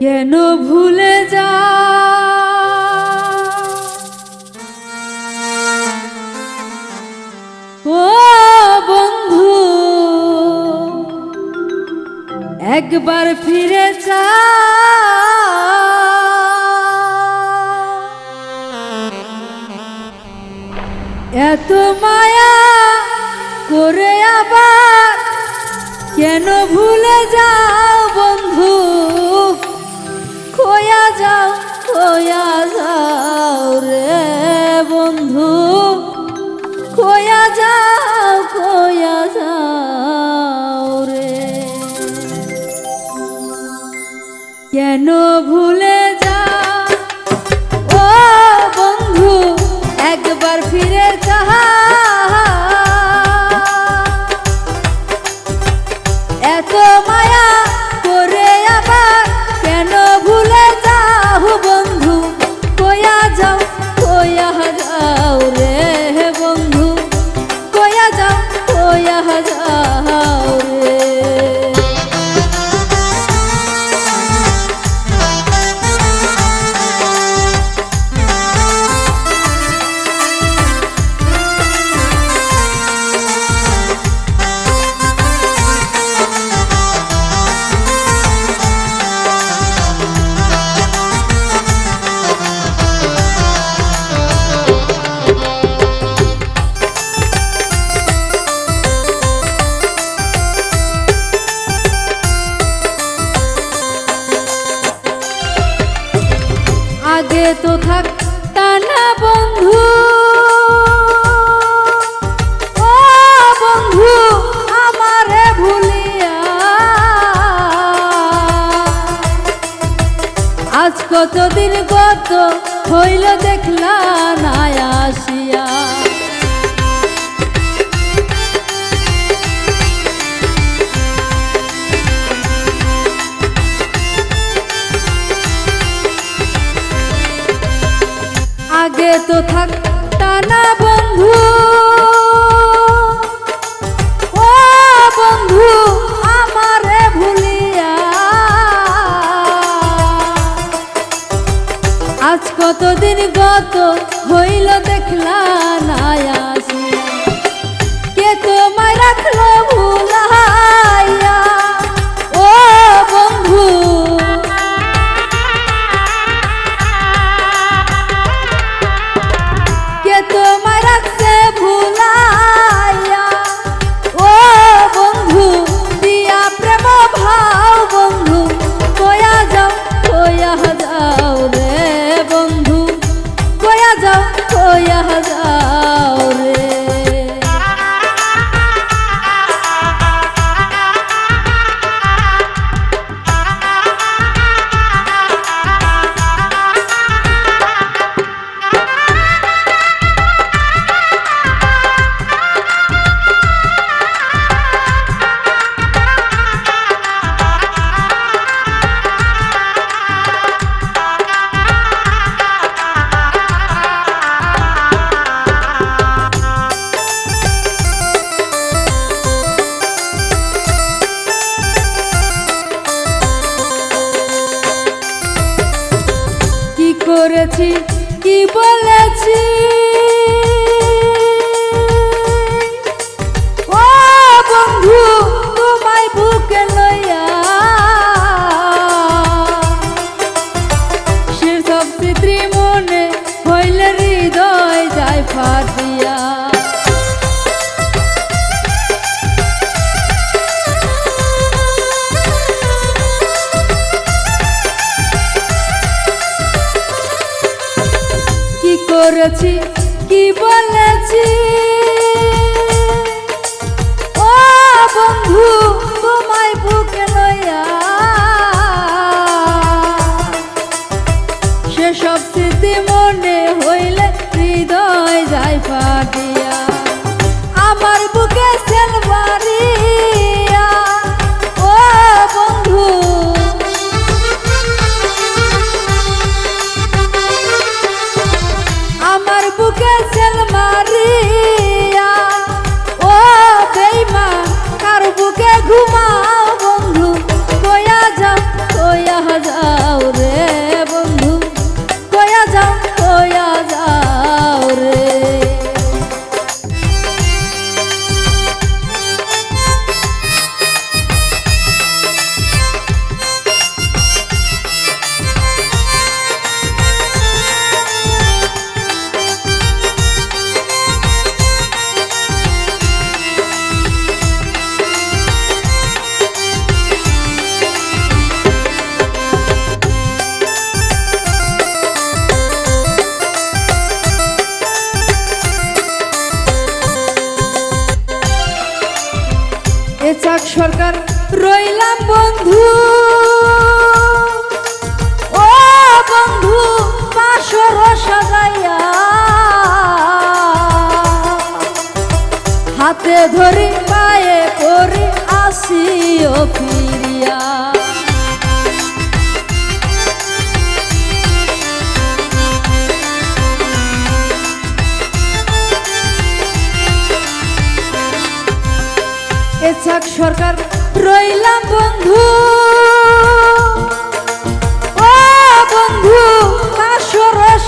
কেন ভুলে যা। ও বন্ধু, একবার ফিরে যা। এত মায়া করে আবার কেন ভুলে যাও হয় 孩 子 হইল দেখলা না আসিয়া। আগে তো থাকতা না বন্ধু। দিন গত হইল দেখলা না আসিয়া কে তোমায় রাখল? হইয়া করেছি কি বলেছি? করেছি কি বলেছি? ও বন্ধু তোমায় বুকে লইয়া। সেসব স্মৃতি রইলাম বন্ধু। ও বন্ধু পাশর সাজাইয়া। হাতে ধরি এ চাক সরকার রইলাম বন্ধু। ও বন্ধু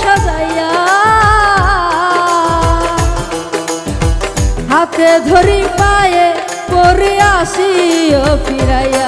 সাজাইয়া। হাতে ধরি পায়ে পরে ফিরাইয়া।